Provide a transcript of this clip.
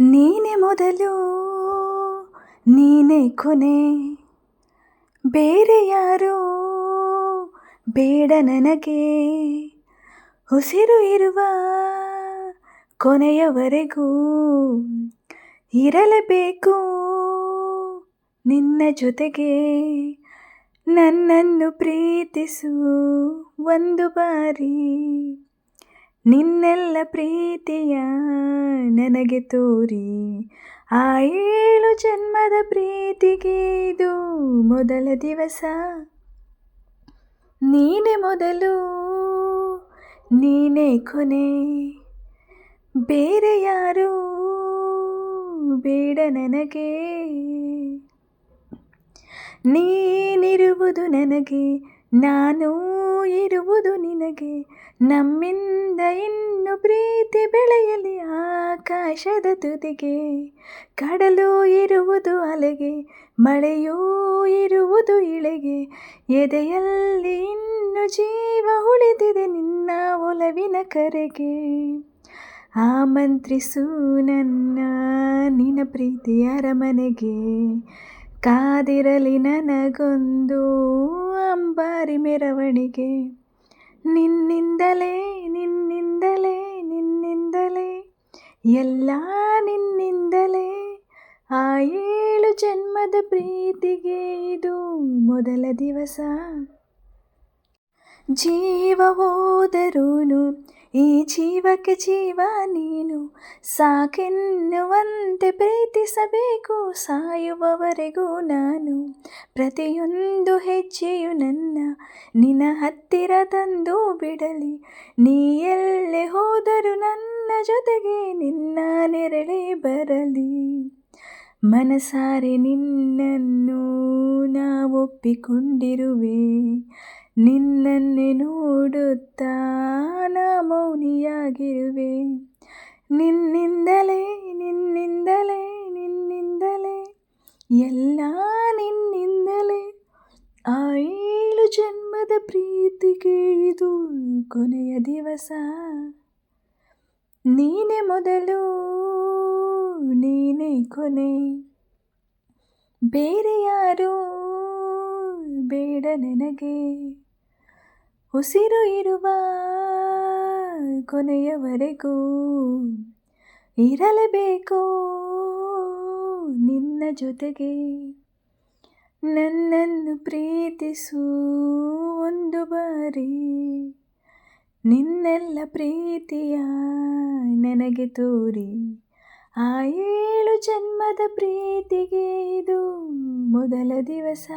ನೀನೆ ಮೊದಲು, ನೀನೆ ಕೊನೆ. ಬೇರೆ ಯಾರು ಬೇಡ ನನಗೆ. ಉಸಿರು ಇರುವ ಕೊನೆಯವರೆಗೂ ಇರಲೇಬೇಕು ನಿನ್ನ ಜೊತೆಗೆ. ನನ್ನನ್ನು ಪ್ರೀತಿಸು ಒಂದು ಬಾರಿ. ನಿನ್ನೆಲ್ಲ ಪ್ರೀತಿಯ ನನಗೆ ತೋರಿ, ಆ ಏಳು ಜನ್ಮದ ಪ್ರೀತಿಗೆ ಇದು ಮೊದಲ ದಿವಸ. ನೀನೆ ಮೊದಲು, ನೀನೇ ಕೊನೆ. ಬೇರೆ ಯಾರು ಬೇಡ ನನಗೆ. ನೀನಿರುವುದು ನನಗೆ ನಾನು ಇರುವುದು ನಿನಗೆ. ನಮ್ಮಿಂದ ಇನ್ನು ಪ್ರೀತಿ ಬೆಳೆಯಲಿ ಆಕಾಶದ ತುದಿಗೆ. ಕಡಲು ಇರುವುದು ಅಲೆಗೆ, ಮಳೆಯೂ ಇರುವುದು ಇಳೆಗೆ. ಎದೆಯಲ್ಲಿ ಇನ್ನು ಜೀವ ಉಳಿದಿದೆ ನಿನ್ನ ಒಲವಿನ ಕರೆಗೆ. ಆಮಂತ್ರಿಸು ನನ್ನ ನಿನ್ನ ಪ್ರೀತಿಯರ ಅರಮನೆಗೆ. ಕಾದಿರಲಿ ನನಗೊಂದು ಅಂಬಾರಿ ಮೆರವಣಿಗೆ. ನಿನ್ನಿಂದಲೇ ನಿನ್ನಿಂದಲೇ ನಿನ್ನಿಂದಲೇ, ಎಲ್ಲ ನಿನ್ನಿಂದಲೇ. ಆ ಏಳು ಜನ್ಮದ ಪ್ರೀತಿಗೆ ಇದು ಮೊದಲ ದಿವಸ. ಜೀವ ಹೋದರೂನು ಈ ಜೀವಕ್ಕೆ ಜೀವ ನೀನು ಸಾಕೆನ್ನುವಂತೆ ಪ್ರೀತಿಸಬೇಕು, ಸಾಯುವವರೆಗೂ ನಾನು ಪ್ರತಿಯೊಂದು ಹೆಜ್ಜೆಯು ನನ್ನ, ನಿನ್ನ ಹತ್ತಿರ ತಂದು ಬಿಡಲಿ. ನೀ ಎಲ್ಲೆ ಹೋದರೂ ನನ್ನ ಜೊತೆಗೆ ನಿನ್ನ ನೆರಳೇ ಬರಲಿ. ಮನಸಾರೆ ನಿನ್ನನ್ನು ನಾ ಒಪ್ಪಿಕೊಂಡಿರುವೆ, ನಿನ್ನನ್ನೇ ನೋಡುತ್ತಾ ಮೌನಿಯಾಗಿರುವೆ. ನಿನ್ನಿಂದಲೇ ನಿನ್ನಿಂದಲೇ ನಿನ್ನಿಂದಲೇ, ಎಲ್ಲ ನಿನ್ನಿಂದಲೇ ಆ ಏಳು ಜನ್ಮದ ಪ್ರೀತಿಗೆ ಇದು ಕೊನೆಯ ದಿವಸ. ನೀನೆ ಮೊದಲು, ನೀನೇ ಕೊನೆ. ಬೇರೆ ಯಾರು ಬೇಡ ನನಗೆ. ಉಸಿರು ಇರುವ ಕೊನೆಯವರೆಗೂ ಇರಲೇಬೇಕು ನಿನ್ನ ಜೊತೆಗೆ. ನನ್ನನ್ನು ಪ್ರೀತಿಸು ಒಂದು ಬಾರಿ. ನಿನ್ನೆಲ್ಲ ಪ್ರೀತಿಯ ನನಗೆ ತೋರಿ. ಆ ಏಳು ಜನ್ಮದ ಪ್ರೀತಿಗೆ ಇದು ಮೊದಲ ದಿವಸ.